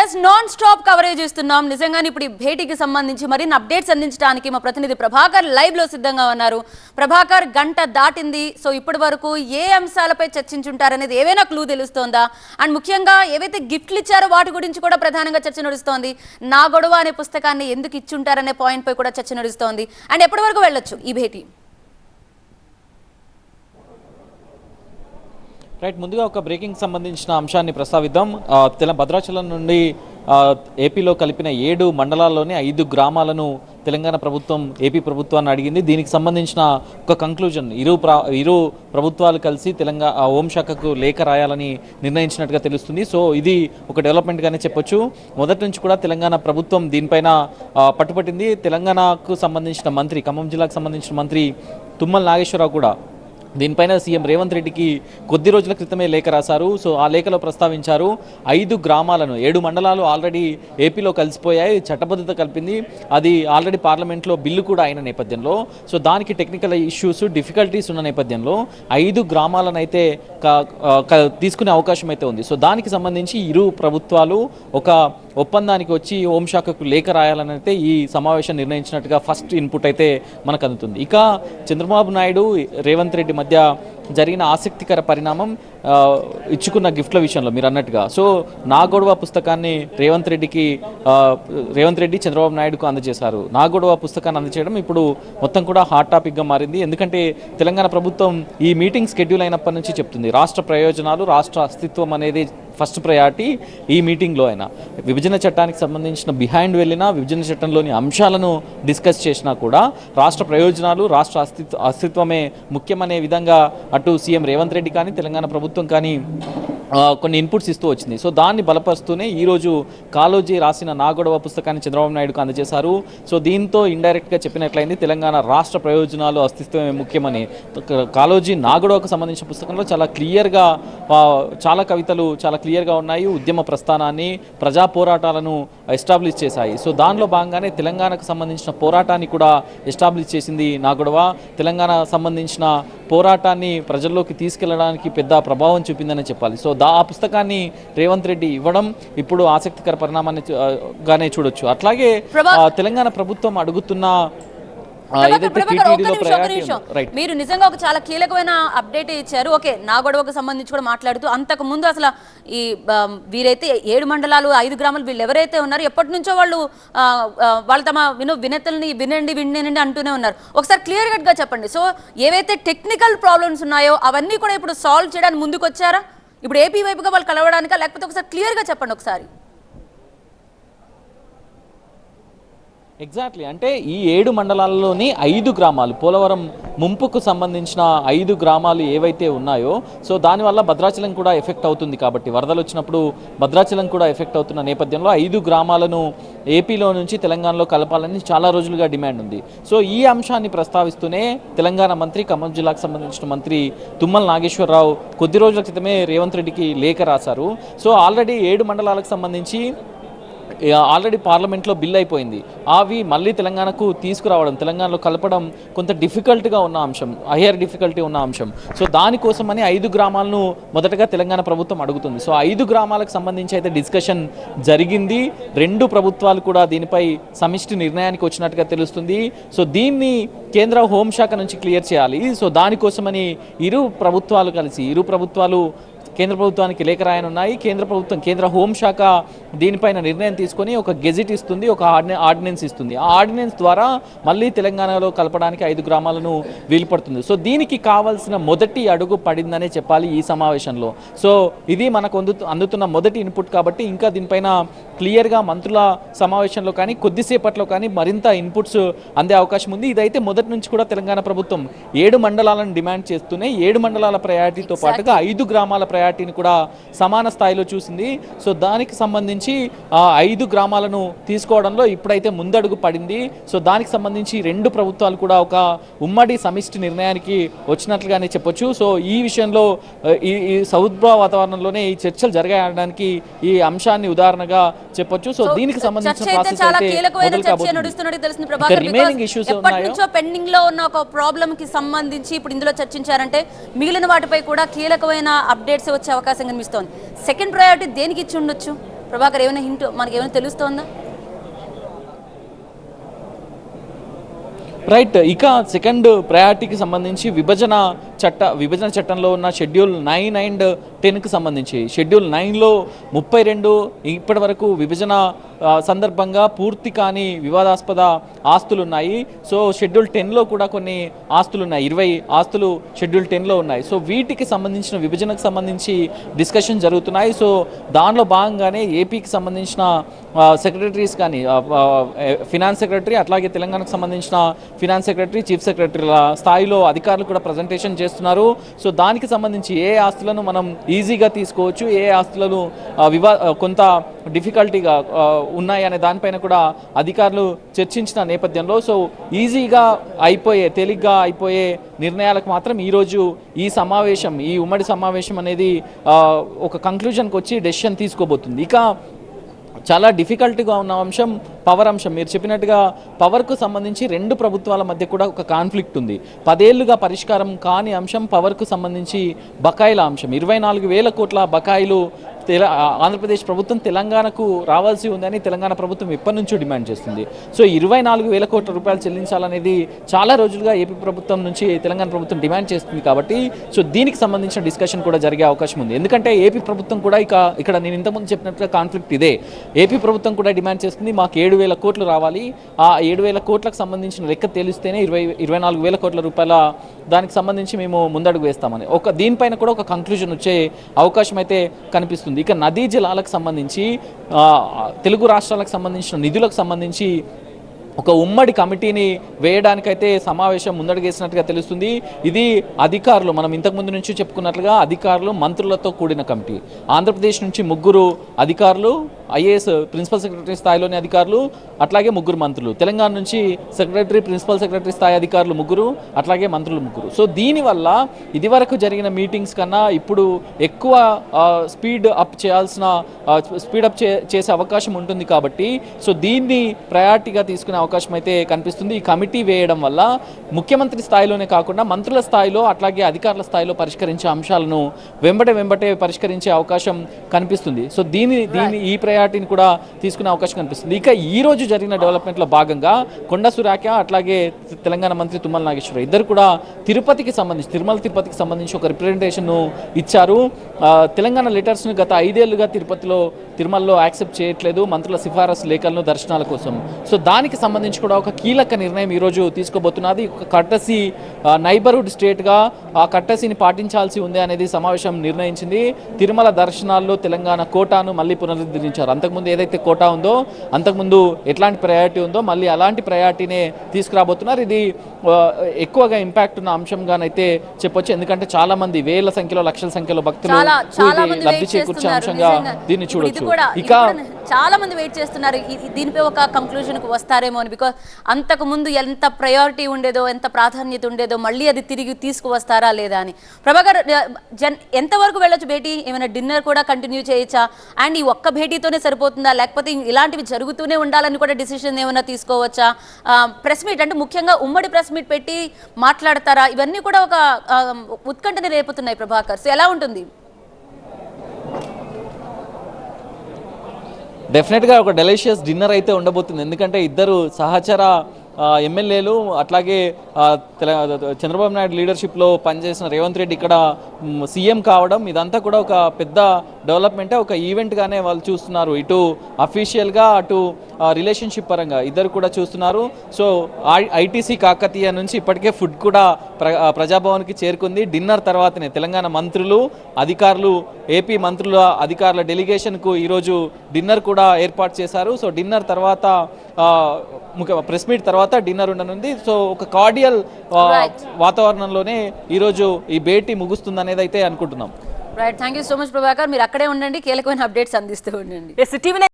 Yes non stop coverage ఇస్తున్నాం. నిజంగానే ఇప్పుడు ఈ భేటీకి సంబంధించి మరిన్ని అప్డేట్స్ అందించడానికి మా ప్రతినిధి ప్రభాకర్ లైవ్లో సిద్ధంగా ఉన్నారు. ప్రభాకర్ గంట దాటింది. సో ఇప్పటి వరకు ఏ అంశాలపై చర్చించుంటారనేది ఏవైనా క్లూ తెలుస్తోందా? అండ్ ముఖ్యంగా ఏవైతే గిఫ్ట్లు ఇచ్చారో వాటి గురించి కూడా ప్రధానంగా చర్చ నడుస్తోంది. నా గొడవ అనే పుస్తకాన్ని ఎందుకు ఇచ్చుంటారనే పాయింట్ పై కూడా చర్చ నడుస్తోంది. అండ్ ఎప్పటి వరకు వెళ్ళొచ్చు ఈ భేటీ? రైట్ ముందుగా ఒక బ్రేకింగ్ సంబంధించిన అంశాన్ని ప్రస్తావిద్దాం. ఆ, తెల భద్రాచలం నుండి ఏపీలో కలిపిన ఏడు మండలాల్లోని ఐదు గ్రామాలను తెలంగాణ ప్రభుత్వం ఏపీ ప్రభుత్వాన్ని అడిగింది. దీనికి సంబంధించిన ఒక కంక్లూజన్ ఇరు ఇరు ప్రభుత్వాలు కలిసి తెలంగాణ హోంశాఖకు లేఖ రాయాలని నిర్ణయించినట్టుగా తెలుస్తుంది. సో ఇది ఒక డెవలప్మెంట్గానే చెప్పొచ్చు. మొదటి నుంచి కూడా తెలంగాణ ప్రభుత్వం దీనిపైన పట్టుపట్టింది. తెలంగాణకు సంబంధించిన మంత్రి ఖమ్మం జిల్లాకు సంబంధించిన మంత్రి తుమ్మల నాగేశ్వరరావు కూడా దీనిపైన సీఎం రేవంత్ రెడ్డికి కొద్ది రోజుల క్రితమే లేఖ రాశారు. సో ఆ లేఖలో ప్రస్తావించారు ఐదు గ్రామాలను ఏడు మండలాలు ఆల్రెడీ ఏపీలో కలిసిపోయాయి చట్టబద్ధత కలిపింది. అది ఆల్రెడీ పార్లమెంట్లో బిల్లు కూడా అయిన నేపథ్యంలో. సో దానికి టెక్నికల్ ఇష్యూస్ డిఫికల్టీస్ ఉన్న నేపథ్యంలో ఐదు గ్రామాలను అయితే తీసుకునే అవకాశం అయితే ఉంది. సో దానికి సంబంధించి ఇరు ప్రభుత్వాలు ఒక ఒప్పందానికి వచ్చి హోంశాఖకు లేఖ రాయాలని అయితే ఈ సమావేశం నిర్ణయించినట్టుగా ఫస్ట్ ఇన్పుట్ అయితే మనకు అందుతుంది. ఇక చంద్రబాబు నాయుడు రేవంత్ రెడ్డి మధ్య జరిగిన ఆసక్తికర పరిణామం ఇచ్చుకున్న గిఫ్ట్ల విషయంలో మీరు అన్నట్టుగా. సో నా గొడవ పుస్తకాన్ని రేవంత్ రెడ్డికి రేవంత్ రెడ్డి చంద్రబాబు నాయుడుకు అందజేశారు. నా గొడవ పుస్తకాన్ని అందజేయడం ఇప్పుడు మొత్తం కూడా హాట్ టాపిక్గా మారింది. ఎందుకంటే తెలంగాణ ప్రభుత్వం ఈ మీటింగ్ షెడ్యూల్ అయినప్పటి నుంచి చెప్తుంది. రాష్ట్ర ప్రయోజనాలు రాష్ట్ర అస్తిత్వం అనేది ఫస్ట్ ప్రయారిటీ ఈ మీటింగ్లో అయినా. విభజన చట్టానికి సంబంధించిన బిహైండ్ వెళ్ళినా విభజన చట్టంలోని అంశాలను డిస్కస్ చేసినా కూడా రాష్ట్ర ప్రయోజనాలు రాష్ట్ర అస్తిత్వ అస్తిత్వమే ముఖ్యమనే విధంగా అటు సీఎం రేవంత్ రెడ్డి కానీ తెలంగాణ ప్రభుత్వం కానీ కొన్ని ఇన్పుట్స్ ఇస్తూ వచ్చింది. సో దాన్ని బలపరుస్తూనే ఈరోజు కాలోజీ రాసిన నాగొడవ పుస్తకాన్ని చంద్రబాబు నాయుడుకు అందజేశారు. సో దీంతో ఇండైరెక్ట్గా చెప్పినట్లయింది తెలంగాణ రాష్ట్ర ప్రయోజనాలు అస్తిత్వమే ముఖ్యమని. కాలోజీ నాగొడవకు సంబంధించిన పుస్తకంలో చాలా క్లియర్గా చాలా కవితలు చాలా క్లియర్గా ఉన్నాయి. ఉద్యమ ప్రస్థానాన్ని ప్రజా పోరాటాలను ఎస్టాబ్లిష్ చేశాయి. సో దానిలో భాగంగానే తెలంగాణకు సంబంధించిన పోరాటాన్ని కూడా ఎస్టాబ్లిష్ చేసింది నా గొడవ తెలంగాణ సంబంధించిన పోరాటాన్ని ప్రజల్లోకి తీసుకెళ్ళడానికి పెద్ద ప్రభావం చూపిందని చెప్పాలి. సో దా ఆ పుస్తకాన్ని రేవంత్ రెడ్డి ఇవ్వడం ఇప్పుడు ఆసక్తికర పరిణామాన్ని గానే చూడొచ్చు. అట్లాగే తెలంగాణ ప్రభుత్వం అడుగుతున్న మీరు నిజంగా ఒక చాలా కీలకమైన అప్డేట్ ఇచ్చారు. ఓకే నా గొడవకు సంబంధించి కూడా మాట్లాడుతూ అంతకు ముందు అసలు ఈ వీరైతే ఏడు మండలాలు ఐదు గ్రామాలు వీళ్ళు ఎవరైతే ఉన్నారో ఎప్పటి నుంచో వాళ్ళు వాళ్ళు తమ విను వినతుల్ని వినండి వినండి అంటూనే ఉన్నారు. ఒకసారి క్లియర్ కట్గా చెప్పండి. సో ఏవైతే టెక్నికల్ ప్రాబ్లమ్స్ ఉన్నాయో అవన్నీ కూడా ఇప్పుడు సాల్వ్ చేయడానికి ముందుకు వచ్చారా ఇప్పుడు ఏపీ వైపుగా వాళ్ళు కలవడానికా? లేకపోతే ఒకసారి క్లియర్గా చెప్పండి ఒకసారి. ఎగ్జాక్ట్లీ అంటే ఈ ఏడు మండలాల్లోని ఐదు గ్రామాలు పోలవరం ముంపుకు సంబంధించిన ఐదు గ్రామాలు ఏవైతే ఉన్నాయో సో దానివల్ల భద్రాచలం కూడా ఎఫెక్ట్ అవుతుంది కాబట్టి వరదలు వచ్చినప్పుడు భద్రాచలం కూడా ఎఫెక్ట్ అవుతున్న నేపథ్యంలో ఐదు గ్రామాలను ఏపీలో నుంచి తెలంగాణలో కలపాలని చాలా రోజులుగా డిమాండ్ ఉంది. సో ఈ అంశాన్ని ప్రస్తావిస్తూనే తెలంగాణ మంత్రి ఖమ్మం జిల్లాకు సంబంధించిన మంత్రి తుమ్మల నాగేశ్వరరావు కొద్ది రోజుల క్రితమే రేవంత్ రెడ్డికి లేఖ రాశారు. సో ఆల్రెడీ ఏడు మండలాలకు సంబంధించి ఆల్రెడీ పార్లమెంట్లో బిల్ అయిపోయింది. అవి మళ్ళీ తెలంగాణకు తీసుకురావడం తెలంగాణలో కలపడం కొంత డిఫికల్ట్గా ఉన్న అంశం హయ్యర్ డిఫికల్టీ ఉన్న అంశం. సో దానికోసమని ఐదు గ్రామాలను మొదటగా తెలంగాణ ప్రభుత్వం అడుగుతుంది. సో ఐదు గ్రామాలకు సంబంధించి అయితే డిస్కషన్ జరిగింది. రెండు ప్రభుత్వాలు కూడా దీనిపై సమిష్టి నిర్ణయానికి వచ్చినట్టుగా తెలుస్తుంది. సో దీన్ని కేంద్ర హోంశాఖ నుంచి క్లియర్ చేయాలి. సో దానికోసమని ఇరు ప్రభుత్వాలు కలిసి ఇరు ప్రభుత్వాలు కేంద్ర ప్రభుత్వానికి లేఖ రాయనున్నాయి. కేంద్ర ప్రభుత్వం కేంద్ర హోంశాఖ దీనిపైన నిర్ణయం తీసుకొని ఒక గెజిట్ ఇస్తుంది ఒక ఆర్డిన ఆర్డినెన్స్ ఇస్తుంది. ఆ ఆర్డినెన్స్ ద్వారా మళ్ళీ తెలంగాణలో కలపడానికి ఐదు గ్రామాలను వీలు పడుతుంది సో దీనికి కావాల్సిన మొదటి అడుగు పడిందనే చెప్పాలి ఈ సమావేశంలో. సో ఇది మనకు అందు అందుతున్న మొదటి ఇన్పుట్ కాబట్టి ఇంకా దీనిపైన క్లియర్గా మంత్రుల సమావేశంలో కానీ కొద్దిసేపట్లో కానీ మరింత ఇన్పుట్స్ అందే అవకాశం ఉంది. ఇదైతే మొదటి నుంచి కూడా తెలంగాణ ప్రభుత్వం ఏడు మండలాలను డిమాండ్ చేస్తూనే ఏడు మండలాల ప్రయారిటీతో పాటుగా ఐదు గ్రామాల ప్రయారిటీని కూడా సమాన స్థాయిలో చూసింది. సో దానికి సంబంధించి ఐదు గ్రామాలను తీసుకోవడంలో ఇప్పుడైతే ముందడుగు పడింది. సో దానికి సంబంధించి రెండు ప్రభుత్వాలు కూడా ఒక ఉమ్మడి సమిష్టి నిర్ణయానికి వచ్చినట్లుగానే చెప్పొచ్చు. సో ఈ విషయంలో ఈ ఈ సౌద్భ వాతావరణంలోనే ఈ చర్చలు జరగడానికి ఈ అంశాన్ని ఉదాహరణగా చెప్పొచ్చు. సో దీనికి సంబంధించిన ప్రాసెస్ అయితే ఉన్నాయో? పెండింగ్లో ఉన్న ఒక ప్రాబ్లం కి సంబంధించి ఇప్పుడు ఇందులో చర్చించారంటే మిగిలిన వాటిపై కూడా కీలకమైన అప్డేట్స్ వచ్చే అవకాశం కనిపిస్తోంది. సెకండ్ ప్రయారిటీ దేనికి ఇచ్చి ఉండొచ్చు? ప్రభాకర్ ఏమైనా హింట్ మనకి ఏమైనా తెలుస్తోందా? రైట్ ఇక సెకండ్ ప్రయారిటీకి సంబంధించి విభజన చట్ట విభజన చట్టంలో ఉన్న షెడ్యూల్ నైన్ అండ్ టెన్కి సంబంధించి. షెడ్యూల్ నైన్లో ముప్పై రెండు ఇప్పటి వరకు విభజన సందర్భంగా పూర్తి కాని వివాదాస్పద ఆస్తులు ఉన్నాయి సో షెడ్యూల్ టెన్లో కూడా కొన్ని ఆస్తులు ఉన్నాయి ఇరవై ఆస్తులు షెడ్యూల్ టెన్లో ఉన్నాయి. సో వీటికి సంబంధించిన విభజనకు సంబంధించి డిస్కషన్ జరుగుతున్నాయి. సో దానిలో భాగంగానే ఏపీకి సంబంధించిన సెక్రటరీస్ కానీ ఫినాన్స్ సెక్రటరీ అట్లాగే తెలంగాణకు సంబంధించిన ఫినాన్స్ సెక్రటరీ చీఫ్ సెక్రటరీల స్థాయిలో అధికారులు కూడా ప్రజెంటేషన్ చేస్తున్నారు. సో దానికి సంబంధించి ఏ ఆస్తులను మనం ఈజీగా తీసుకోవచ్చు ఏ ఆస్తులను వివా కొంత డిఫికల్టీగా ఉన్నాయనే ఉన్నాయి అనే దానిపైన కూడా అధికారులు చర్చించిన నేపథ్యంలో. సో ఈజీగా అయిపోయే తేలిగ్గా అయిపోయే నిర్ణయాలకు మాత్రం ఈరోజు ఈ సమావేశం ఈ ఉమ్మడి సమావేశం అనేది ఒక కంక్లూజన్కి వచ్చి డెసిషన్ తీసుకోబోతుంది. ఇక చాలా డిఫికల్ట్గా ఉన్న అంశం పవర్ అంశం. మీరు చెప్పినట్టుగా పవర్కు సంబంధించి రెండు ప్రభుత్వాల మధ్య కూడా ఒక కాన్ఫ్లిక్ట్ ఉంది. పదేళ్ళుగా పరిష్కారం కాని అంశం పవర్కు సంబంధించి బకాయిల అంశం. ఇరవై నాలుగు వేల కోట్ల బకాయిలు తెల ఆంధ్రప్రదేశ్ ప్రభుత్వం తెలంగాణకు రావాల్సి ఉందని తెలంగాణ ప్రభుత్వం ఎప్పటి నుంచో డిమాండ్ చేస్తుంది. సో ఇరవై నాలుగు వేల కోట్ల రూపాయలు చెల్లించాలనేది చాలా రోజులుగా ఏపీ ప్రభుత్వం నుంచి తెలంగాణ ప్రభుత్వం డిమాండ్ చేస్తుంది కాబట్టి సో దీనికి సంబంధించిన డిస్కషన్ కూడా జరిగే అవకాశం ఉంది. ఎందుకంటే ఏపీ ప్రభుత్వం కూడా ఇక ఇక్కడ నేను ఇంతకుముందు చెప్పినట్టుగా కాన్ఫ్లిక్ట్ ఇదే. ఏపీ ప్రభుత్వం కూడా డిమాండ్ చేస్తుంది మాకు ఏడు వేల కోట్లు రావాలి. ఆ ఏడు వేల కోట్లకు సంబంధించిన లెక్క తెలిస్తేనే ఇరవై ఇరవై నాలుగు వేల కోట్ల రూపాయల దానికి సంబంధించి మేము ముందడుగు వేస్తామని. ఒక దీనిపైన కూడా ఒక కంక్లూజన్ వచ్చే అవకాశం అయితే కనిపిస్తుంది. ఇక నదీ జలాలకు సంబంధించి తెలుగు రాష్ట్రాలకు సంబంధించిన నిధులకు సంబంధించి ఒక ఉమ్మడి కమిటీని వేయడానికైతే సమావేశం ముందడుగేసినట్టుగా తెలుస్తుంది. ఇది అధికారులు మనం ఇంతకుముందు నుంచి చెప్పుకున్నట్లుగా అధికారులు మంత్రులతో కూడిన కమిటీ. ఆంధ్రప్రదేశ్ నుంచి ముగ్గురు అధికారులు ఐఏఎస్ ప్రిన్సిపల్ సెక్రటరీ స్థాయిలోని అధికారులు అట్లాగే ముగ్గురు మంత్రులు. తెలంగాణ నుంచి సెక్రటరీ ప్రిన్సిపల్ సెక్రటరీ స్థాయి అధికారులు ముగ్గురు అట్లాగే మంత్రులు ముగ్గురు. సో దీనివల్ల ఇదివరకు జరిగిన మీటింగ్స్ కన్నా ఇప్పుడు ఎక్కువ స్పీడ్ అప్ చేయాల్సిన స్పీడ్ అప్ చేసే అవకాశం ఉంటుంది కాబట్టి సో దీన్ని ప్రయారిటీగా తీసుకునే అవకాశం అయితే కనిపిస్తుంది. ఈ కమిటీ వేయడం వల్ల ముఖ్యమంత్రి స్థాయిలోనే కాకుండా మంత్రుల స్థాయిలో అట్లాగే అధికారుల స్థాయిలో పరిష్కరించే అంశాలను వెంబటే వెంబటే పరిష్కరించే అవకాశం కనిపిస్తుంది. సో దీని దీని ఈ ప్రయారిటీని కూడా తీసుకునే అవకాశం కనిపిస్తుంది. ఇక ఈ రోజు జరిగిన డెవలప్మెంట్లో భాగంగా కొండ సురాఖ్య అట్లాగే తెలంగాణ మంత్రి తుమ్మల నాగేశ్వర ఇద్దరు కూడా తిరుపతికి సంబంధించి తిరుమల తిరుపతికి సంబంధించి ఒక రిప్రజెంటేషన్ను ఇచ్చారు. తెలంగాణ లెటర్స్ను గత ఐదేళ్ళుగా తిరుపతిలో తిరుమలలో యాక్సెప్ట్ చేయట్లేదు. మంత్రుల సిఫారసు లేఖలను దర్శనాల కోసం. సో దానికి సంబంధించి కూడా ఒక కీలక నిర్ణయం ఈరోజు తీసుకోబోతున్నది. ఒక కట్టసి నైబర్హుడ్ స్టేట్గా ఆ కట్టసిని పాటించాల్సి ఉంది అనేది సమావేశం నిర్ణయించింది. తిరుమల దర్శనాల్లో తెలంగాణ కోటాను మళ్ళీ పునరుద్ధరించారు. అంతకుముందు ఏదైతే కోటా ఉందో అంతకుముందు ఎట్లాంటి ప్రయారిటీ ఉందో మళ్ళీ అలాంటి ప్రయారిటీనే తీసుకురాబోతున్నారు. ఇది ఎక్కువగా ఇంపాక్ట్ ఉన్న అంశంగానైతే చెప్పొచ్చు. ఎందుకంటే చాలా మంది వేల సంఖ్యలో లక్షల సంఖ్యలో భక్తులు లబ్ధి చేకూర్చే అంశంగా. దీన్ని ఇది చూడొచ్చు. ఇక చాలా మంది వెయిట్ చేస్తున్నారు. దీనిపై ఒక కంక్లూజన్కు వస్తారేమో అని. బికాస్ అంతకు ముందు ఎంత ప్రయారిటీ ఉండేదో ఎంత ప్రాధాన్యత ఉండేదో మళ్ళీ అది తిరిగి తీసుకువస్తారా లేదా అని. ప్రభాకర్ జన్ ఎంతవరకు వెళ్ళొచ్చు భేటీ? ఏమైనా డిన్నర్ కూడా కంటిన్యూ చేయొచ్చా? అండ్ ఈ ఒక్క భేటీతోనే సరిపోతుందా? లేకపోతే ఇలాంటివి జరుగుతూనే ఉండాలని కూడా డిసిషన్ ఏమైనా తీసుకోవచ్చా? ప్రెస్ మీట్ అంటే ముఖ్యంగా ఉమ్మడి ప్రెస్ మీట్ పెట్టి మాట్లాడతారా? ఇవన్నీ కూడా ఒక ఉత్కంఠని రేపుతున్నాయి ప్రభాకర్. సో ఎలా ఉంటుంది? డెఫినెట్గా ఒక డెలిషియస్ డిన్నర్ అయితే ఉండబోతుంది. ఎందుకంటే ఇద్దరు సహచర ఎమ్మెల్యేలు అట్లాగే తెల- చంద్రబాబు నాయుడు లీడర్షిప్లో పనిచేసిన రేవంత్ రెడ్డి ఇక్కడ సీఎం కావడం ఇదంతా కూడా ఒక పెద్ద డెవలప్మెంటే ఒక ఈవెంట్గానే వాళ్ళు చూస్తున్నారు. ఇటు అఫీషియల్గా అటు రిలేషన్షిప్ పరంగా ఇద్దరు కూడా చూస్తున్నారు. సో ఐటీసీ కాకతీయ నుంచి ఇప్పటికే ఫుడ్ కూడా ప్ర ప్రజాభవన్కి చేరుకుంది. డిన్నర్ తర్వాతనే తెలంగాణ మంత్రులు అధికారులు ఏపీ మంత్రుల అధికారుల డెలిగేషన్కు ఈరోజు డిన్నర్ కూడా ఏర్పాటు చేశారు. సో డిన్నర్ తర్వాత ముఖ్య ప్రెస్ మీట్ తర్వాత డిన్నర్ ఉండనుంది. సో ఒక కార్డియల్ వాతావరణంలోనే ఈరోజు ఈ భేటీ ముగుస్తుంది అనేది అయితే అనుకుంటున్నాం. Right thank you so much Prabhakar మీరు అక్కడే ఉండండి కీలకమైన అప్డేట్స్ అందిస్తూ ఉండండి.